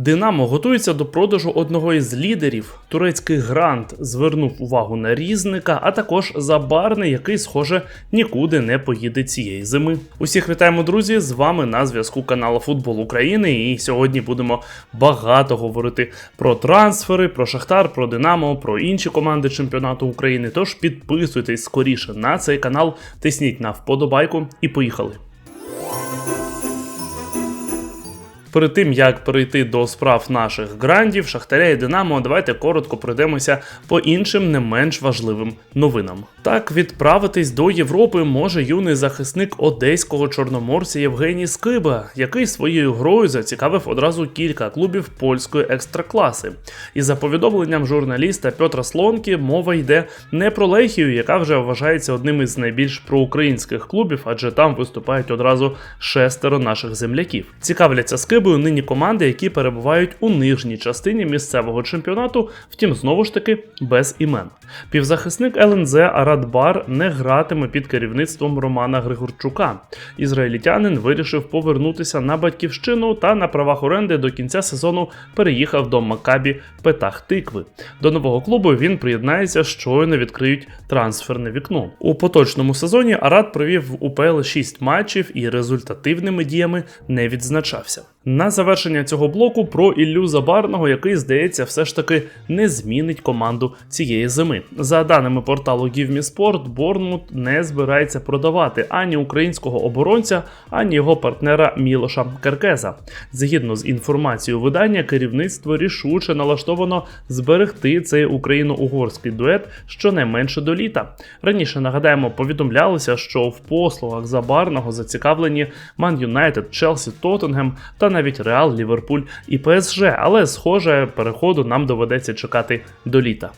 Динамо готується до продажу одного із лідерів. Турецький грант звернув увагу на різника, а також забарний, який, схоже, нікуди не поїде цієї зими. Усіх вітаємо, друзі! З вами на зв'язку каналу Футбол України. І сьогодні будемо багато говорити про трансфери, про Шахтар, про Динамо, про інші команди чемпіонату України. Тож підписуйтесь скоріше на цей канал, тисніть на вподобайку і поїхали. Перед тим як перейти до справ наших грандів, Шахтаря і Динамо, давайте коротко пройдемося по іншим не менш важливим новинам. Так, відправитись до Європи може юний захисник одеського чорноморця Євгеній Скиба, який своєю грою зацікавив одразу кілька клубів польської екстракласи. І за повідомленням журналіста Петра Слонкі, мова йде не про Лехію, яка вже вважається одним із найбільш проукраїнських клубів, адже там виступають одразу шестеро наших земляків. Цікавляться Скибою нині команди, які перебувають у нижній частині місцевого чемпіонату, втім знову ж таки без імен. Півзахисник ЛНЗ Арадбар не гратиме під керівництвом Романа Григорчука. Ізраїльтянин вирішив повернутися на батьківщину та на правах оренди до кінця сезону переїхав до Макабі Петах Тикви. До нового клубу він приєднається, щойно відкриють трансферне вікно. У поточному сезоні Арад провів в УПЛ 6 матчів і результативними діями не відзначався. На завершення цього блоку про Іллю Забарного, який, здається, все ж таки не змінить команду цієї зими. За даними порталу GiveMeSport, Борнмут не збирається продавати ані українського оборонця, ані його партнера Мілоша Керкеза. Згідно з інформацією видання, керівництво рішуче налаштовано зберегти цей україно-угорський дует щонайменше до літа. Раніше нагадаємо, повідомлялося, що в послугах Забарного зацікавлені Ман Юнайтед, Челсі, Тоттенгем та навіть Реал, Ліверпуль і ПСЖ, але схоже, переходу нам доведеться чекати до літа.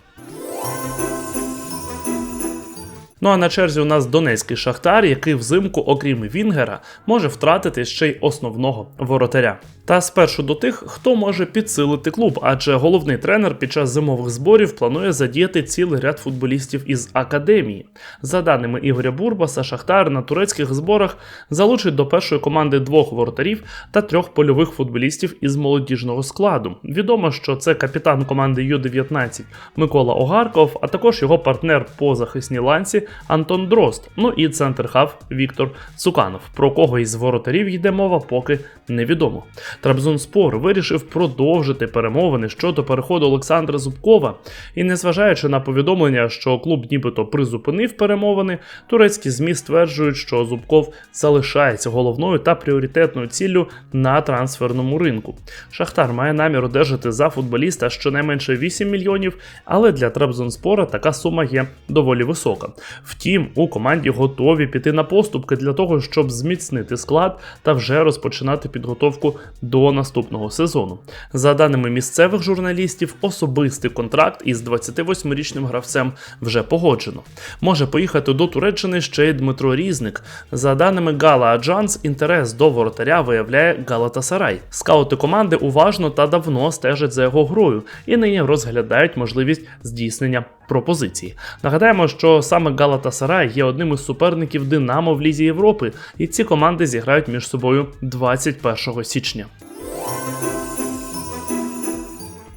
Ну а на черзі у нас Донецький шахтар, який взимку, окрім Вінгера, може втратити ще й основного воротаря. Та спершу до тих, хто може підсилити клуб, адже головний тренер під час зимових зборів планує задіяти цілий ряд футболістів із академії. За даними Ігоря Бурбаса, Шахтар на турецьких зборах залучить до першої команди двох воротарів та трьох польових футболістів із молодіжного складу. Відомо, що це капітан команди Ю-19 Микола Огарков, а також його партнер по захисній ланці Антон Дрозд. Ну і центр-хав Віктор Цуканов. Про кого із воротарів йде мова, поки невідомо. Трабзонспор вирішив продовжити перемовини щодо переходу Олександра Зубкова. І незважаючи на повідомлення, що клуб нібито призупинив перемовини, турецькі ЗМІ стверджують, що Зубков залишається головною та пріоритетною ціллю на трансферному ринку. Шахтар має намір одержати за футболіста щонайменше 8 мільйонів, але для Трабзонспора така сума є доволі висока. Втім, у команді готові піти на поступки для того, щоб зміцнити склад та вже розпочинати підготовку до наступного сезону. За даними місцевих журналістів, особистий контракт із 28-річним гравцем вже погоджено. Може поїхати до Туреччини ще й Дмитро Різник. За даними Гала Аджанс, інтерес до воротаря виявляє Галатасарай. Скаути команди уважно та давно стежать за його грою і нині розглядають можливість здійснення пропозиції. Нагадаємо, що саме Галатасарай є одним із суперників Динамо в Лізі Європи, і ці команди зіграють між собою 21 січня.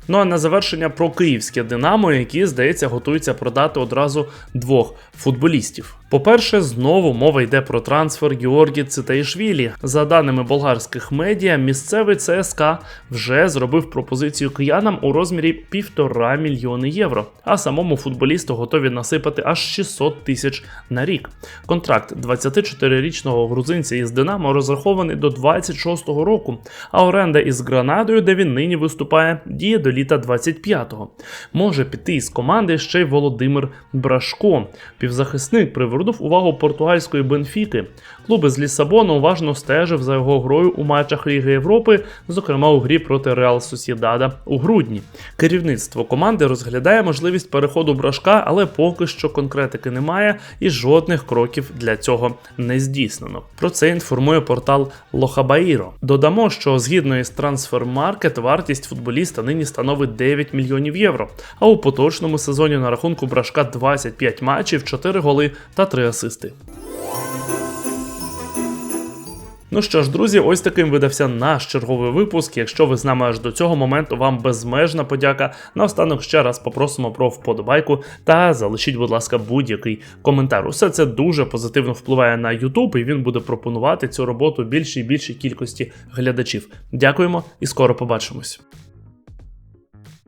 Ну а на завершення про київське Динамо, які, здається, готуються продати одразу двох футболістів. По-перше, знову мова йде про трансфер Георгі Цитаїшвілі. За даними болгарських медіа, місцевий ЦСК вже зробив пропозицію киянам у розмірі півтора мільйони євро, а самому футболісту готові насипати аж 600 тисяч на рік. Контракт 24-річного грузинця із Динамо розрахований до 26-го року, а оренда із Гранадою, де він нині виступає, діє до літа 25-го. Може піти із команди ще й Володимир Брашко, півзахисник привернув увагу португальської Бенфіки. Клуб із Лісабону уважно стежив за його грою у матчах Ліги Європи, зокрема у грі проти Реал Сосідада у грудні. Керівництво команди розглядає можливість переходу брашка, але поки що конкретики немає і жодних кроків для цього не здійснено. Про це інформує портал Лохабаїро. Додамо, що згідно із Transfermarket вартість футболіста нині становить 9 мільйонів євро. А у поточному сезоні на рахунку брашка 25 матчів, 4 голи та 3 асисти. Ну що ж, друзі, ось таким видався наш черговий випуск. Якщо ви з нами аж до цього моменту, вам безмежна подяка. Наостанок ще раз попросимо про вподобайку та залишіть, будь ласка, будь-який коментар. Усе це дуже позитивно впливає на YouTube, і він буде пропонувати цю роботу більшій і більшій кількості глядачів. Дякуємо і скоро побачимось.